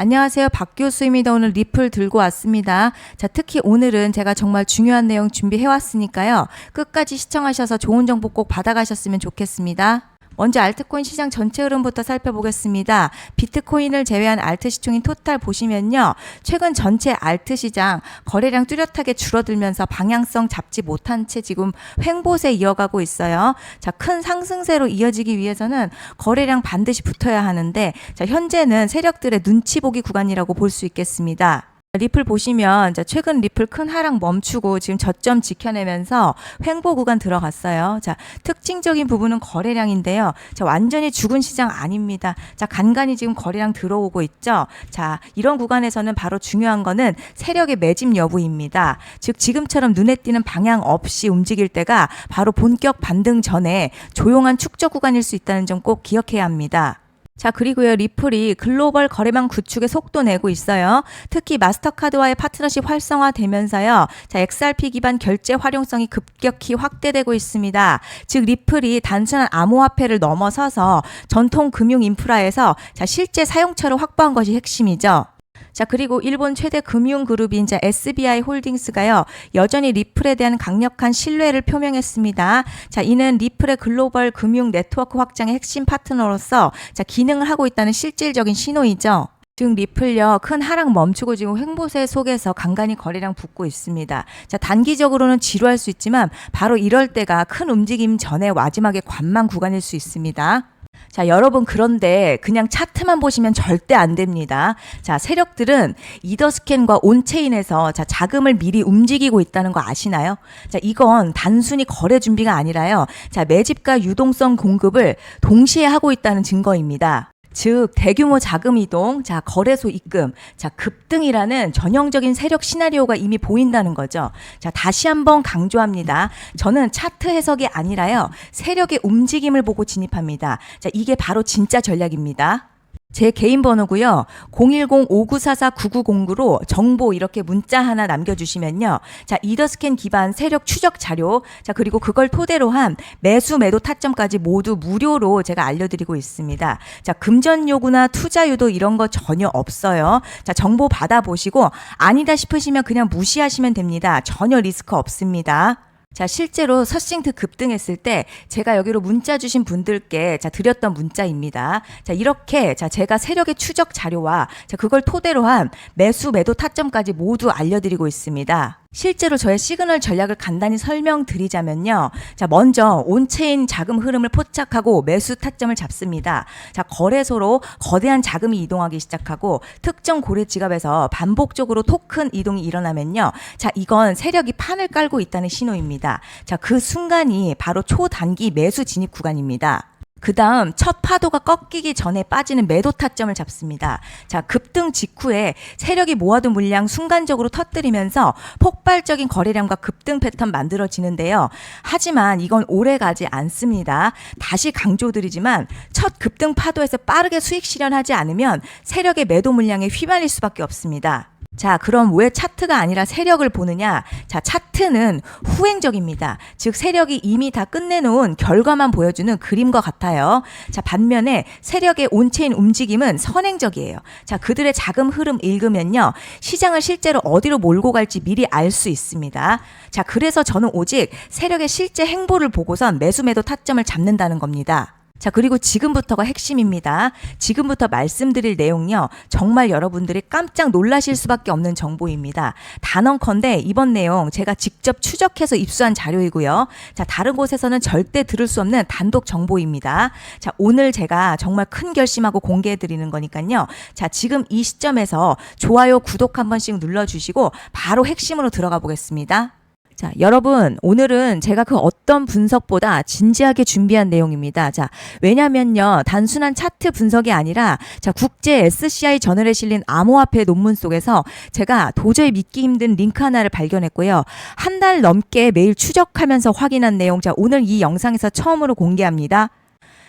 안녕하세요. 박 교수입니다. 오늘 리플 들고 왔습니다. 자, 특히 오늘은 제가 정말 중요한 내용 준비해 왔으니까요. 끝까지 시청하셔서 좋은 정보 꼭 받아가셨으면 좋겠습니다. 먼저 알트코인 시장 전체 흐름부터 살펴보겠습니다. 비트코인을 제외한 알트 시총인 토탈 보시면요. 최근 전체 알트 시장 거래량 뚜렷하게 줄어들면서 방향성 잡지 못한 채 지금 횡보세 이어가고 있어요. 자, 큰 상승세로 이어지기 위해서는 거래량 반드시 붙어야 하는데 자, 현재는 세력들의 눈치 보기 구간이라고 볼 수 있겠습니다. 리플 보시면 자, 최근 리플 큰 하락 멈추고 지금 저점 지켜내면서 횡보 구간 들어갔어요. 자, 특징적인 부분은 거래량인데요. 자, 완전히 죽은 시장 아닙니다. 자, 간간히 지금 거래량 들어오고 있죠. 자, 이런 구간에서는 바로 중요한 거는 세력의 매집 여부입니다. 즉 지금처럼 눈에 띄는 방향 없이 움직일 때가 바로 본격 반등 전에 조용한 축적 구간일 수 있다는 점 꼭 기억해야 합니다. 자, 그리고요, 리플이 글로벌 거래망 구축에 속도 내고 있어요. 특히 마스터카드와의 파트너십 활성화되면서요, 자, XRP 기반 결제 활용성이 급격히 확대되고 있습니다. 즉, 리플이 단순한 암호화폐를 넘어서서 전통 금융 인프라에서 자, 실제 사용처를 확보한 것이 핵심이죠. 자, 그리고 일본 최대 금융 그룹인 자 SBI 홀딩스가요. 여전히 리플에 대한 강력한 신뢰를 표명했습니다. 자, 이는 리플의 글로벌 금융 네트워크 확장의 핵심 파트너로서 자, 기능을 하고 있다는 실질적인 신호이죠. 즉 리플요 큰 하락 멈추고 지금 횡보세 속에서 간간히 거래량 붙고 있습니다. 자 단기적으로는 지루할 수 있지만 바로 이럴 때가 큰 움직임 전에 마지막에 관망 구간일 수 있습니다. 자, 여러분, 그런데 그냥 차트만 보시면 절대 안 됩니다. 자, 세력들은 이더스캔과 온체인에서 자, 자금을 미리 움직이고 있다는 거 아시나요? 자, 이건 단순히 거래 준비가 아니라요. 자, 매집과 유동성 공급을 동시에 하고 있다는 증거입니다. 즉 대규모 자금 이동, 자 거래소 입금, 자 급등이라는 전형적인 세력 시나리오가 이미 보인다는 거죠. 자 다시 한번 강조합니다. 저는 차트 해석이 아니라요 세력의 움직임을 보고 진입합니다. 자 이게 바로 진짜 전략입니다. 제 개인 번호고요. 010-5944-9909로 정보 이렇게 문자 하나 남겨주시면요. 자, 이더스캔 기반 세력 추적 자료, 자, 그리고 그걸 토대로 한 매수 매도 타점까지 모두 무료로 제가 알려드리고 있습니다. 자, 금전 요구나 투자 유도 이런 거 전혀 없어요. 자, 정보 받아보시고 아니다 싶으시면 그냥 무시하시면 됩니다. 전혀 리스크 없습니다. 자, 실제로 서싱트 급등했을 때 제가 여기로 문자 주신 분들께 자, 드렸던 문자입니다. 자, 이렇게 자, 제가 세력의 추적 자료와 자, 그걸 토대로 한 매수 매도 타점까지 모두 알려드리고 있습니다. 실제로 저의 시그널 전략을 간단히 설명드리자면요. 자, 먼저 온체인 자금 흐름을 포착하고 매수 타점을 잡습니다. 자, 거래소로 거대한 자금이 이동하기 시작하고 특정 고래 지갑에서 반복적으로 토큰 이동이 일어나면요. 자, 이건 세력이 판을 깔고 있다는 신호입니다. 자, 그 순간이 바로 초단기 매수 진입 구간입니다. 그 다음 첫 파도가 꺾이기 전에 빠지는 매도 타점을 잡습니다. 자, 급등 직후에 세력이 모아둔 물량 순간적으로 터뜨리면서 폭발적인 거래량과 급등 패턴 만들어지는데요. 하지만 이건 오래 가지 않습니다. 다시 강조드리지만 첫 급등 파도에서 빠르게 수익 실현하지 않으면 세력의 매도 물량에 휘말릴 수밖에 없습니다. 자, 그럼 왜 차트가 아니라 세력을 보느냐? 자, 차트는 후행적입니다. 즉, 세력이 이미 다 끝내놓은 결과만 보여주는 그림과 같아요. 자, 반면에 세력의 온체인 움직임은 선행적이에요. 자, 그들의 자금 흐름 읽으면요. 시장을 실제로 어디로 몰고 갈지 미리 알 수 있습니다. 자, 그래서 저는 오직 세력의 실제 행보를 보고선 매수 매도 타점을 잡는다는 겁니다. 자, 그리고 지금부터가 핵심입니다. 지금부터 말씀드릴 내용요. 정말 여러분들이 깜짝 놀라실 수밖에 없는 정보입니다. 단언컨대 이번 내용 제가 직접 추적해서 입수한 자료이고요. 자, 다른 곳에서는 절대 들을 수 없는 단독 정보입니다. 자, 오늘 제가 정말 큰 결심하고 공개해 드리는 거니까요. 자, 지금 이 시점에서 좋아요, 구독 한 번씩 눌러 주시고 바로 핵심으로 들어가 보겠습니다. 자, 여러분, 오늘은 제가 그 어떤 분석보다 진지하게 준비한 내용입니다. 자, 왜냐면요, 단순한 차트 분석이 아니라, 자, 국제 SCI 저널에 실린 암호화폐 논문 속에서 제가 도저히 믿기 힘든 링크 하나를 발견했고요. 한 달 넘게 매일 추적하면서 확인한 내용, 자, 오늘 이 영상에서 처음으로 공개합니다.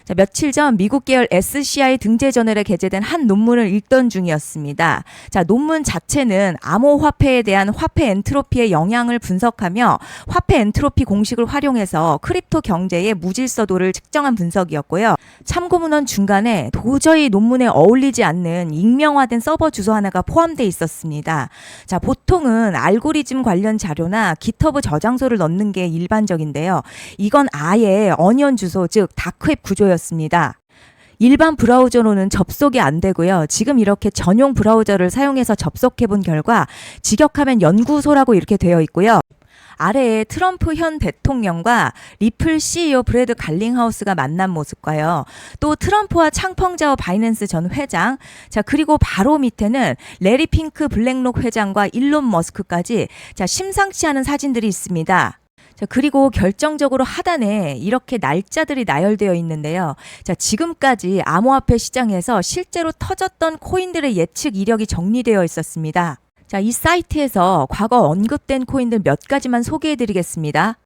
자, 며칠 전 미국 계열 SCI 등재 저널에 게재된 한 논문을 읽던 중이었습니다. 자, 논문 자체는 암호화폐에 대한 화폐 엔트로피의 영향을 분석하며 화폐 엔트로피 공식을 활용해서 크립토 경제의 무질서도를 측정한 분석이었고요. 참고 문헌 중간에 도저히 논문에 어울리지 않는 익명화된 서버 주소 하나가 포함되어 있었습니다. 자, 보통은 알고리즘 관련 자료나 기터브 저장소를 넣는 게 일반적인데요. 이건 아예 어니언 주소, 즉 다크웹 구조 였습니다. 일반 브라우저로는 접속이 안 되고요. 지금 이렇게 전용 브라우저를 사용해서 접속해 본 결과 직역하면 연구소라고 이렇게 되어 있고요. 아래에 트럼프 현 대통령과 리플 CEO 브래드 갈링하우스가 만난 모습과요. 또 트럼프와 창펑자오 바이낸스 전 회장, 자 그리고 바로 밑에는 레리 핑크 블랙록 회장과 일론 머스크까지 자 심상치 않은 사진들이 있습니다. 자, 그리고 결정적으로 하단에 이렇게 날짜들이 나열되어 있는데요. 자, 지금까지 암호화폐 시장에서 실제로 터졌던 코인들의 예측 이력이 정리되어 있었습니다. 자, 이 사이트에서 과거 언급된 코인들 몇 가지만 소개해 드리겠습니다.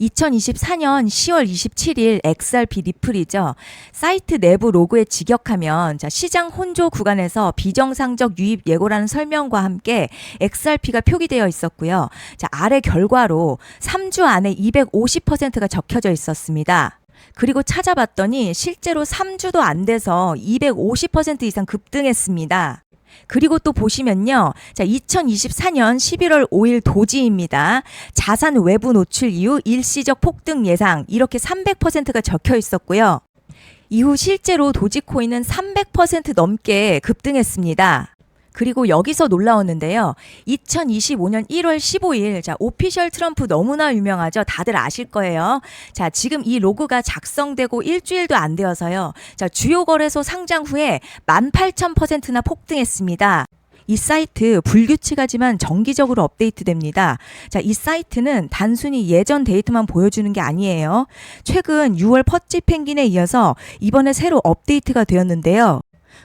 2024년 10월 27일 XRP 리플이죠. 사이트 내부 로그에 직역하면 자, 시장 혼조 구간에서 비정상적 유입 예고라는 설명과 함께 XRP가 표기되어 있었고요. 자, 아래 결과로 3주 안에 250%가 적혀져 있었습니다. 그리고 찾아봤더니 실제로 3주도 안 돼서 250% 이상 급등했습니다. 그리고 또 보시면요. 자, 2024년 11월 5일 도지입니다. 자산 외부 노출 이후 일시적 폭등 예상 이렇게 300%가 적혀 있었고요. 이후 실제로 도지코인은 300% 넘게 급등했습니다. 그리고 여기서 놀라웠는데요. 2025년 1월 15일, 자, 오피셜 트럼프 너무나 유명하죠. 다들 아실 거예요. 자, 지금 이 로고가 작성되고 일주일도 안 되어서요. 자, 주요 거래소 상장 후에 18,000%나 폭등했습니다. 이 사이트 불규칙하지만 정기적으로 업데이트됩니다. 자, 이 사이트는 단순히 예전 데이터만 보여주는 게 아니에요. 최근 6월 퍼찌 펭귄에 이어서 이번에 새로 업데이트가 되었는데요.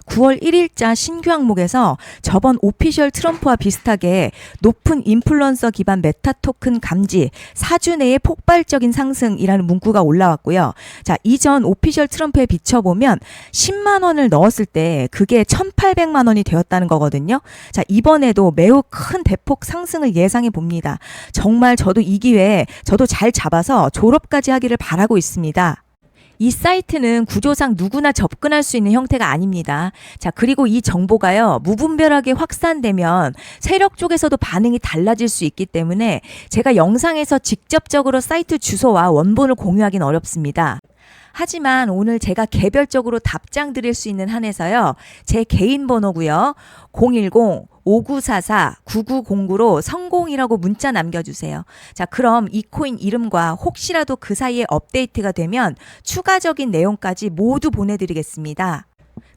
9월 1일자 신규 항목에서 저번 오피셜 트럼프와 비슷하게 높은 인플루언서 기반 메타 토큰 감지 4주 내에 폭발적인 상승이라는 문구가 올라왔고요. 자, 이전 오피셜 트럼프에 비춰보면 10만 원을 넣었을 때 그게 1,800만 원이 되었다는 거거든요. 자, 이번에도 매우 큰 대폭 상승을 예상해 봅니다. 정말 저도 이 기회에 저도 잘 잡아서 졸업까지 하기를 바라고 있습니다. 이 사이트는 구조상 누구나 접근할 수 있는 형태가 아닙니다. 자, 그리고 이 정보가요, 무분별하게 확산되면 세력 쪽에서도 반응이 달라질 수 있기 때문에 제가 영상에서 직접적으로 사이트 주소와 원본을 공유하기는 어렵습니다. 하지만 오늘 제가 개별적으로 답장 드릴 수 있는 한에서요, 제 개인 번호고요, 010 5944-9909로 성공이라고 문자 남겨주세요. 자, 그럼 이 코인 이름과 혹시라도 그 사이에 업데이트가 되면 추가적인 내용까지 모두 보내드리겠습니다.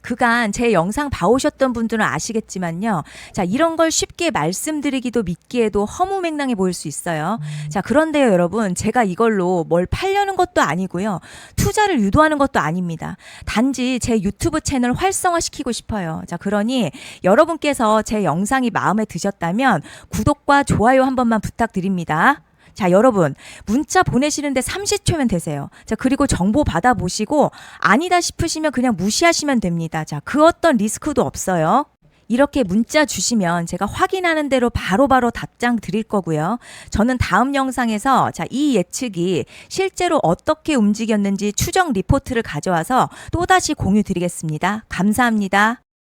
그간 제 영상 봐오셨던 분들은 아시겠지만요. 자, 이런 걸 쉽게 말씀드리기도 믿기에도 허무맹랑해 보일 수 있어요. 자, 그런데요, 여러분. 제가 이걸로 뭘 팔려는 것도 아니고요. 투자를 유도하는 것도 아닙니다. 단지 제 유튜브 채널 활성화시키고 싶어요. 자, 그러니 여러분께서 제 영상이 마음에 드셨다면 구독과 좋아요 한 번만 부탁드립니다. 자, 여러분, 문자 보내시는데 30초면 되세요. 자, 그리고 정보 받아보시고 아니다 싶으시면 그냥 무시하시면 됩니다. 자, 그 어떤 리스크도 없어요. 이렇게 문자 주시면 제가 확인하는 대로 바로바로 답장 드릴 거고요. 저는 다음 영상에서 자, 이 예측이 실제로 어떻게 움직였는지 추정 리포트를 가져와서 또다시 공유 드리겠습니다. 감사합니다.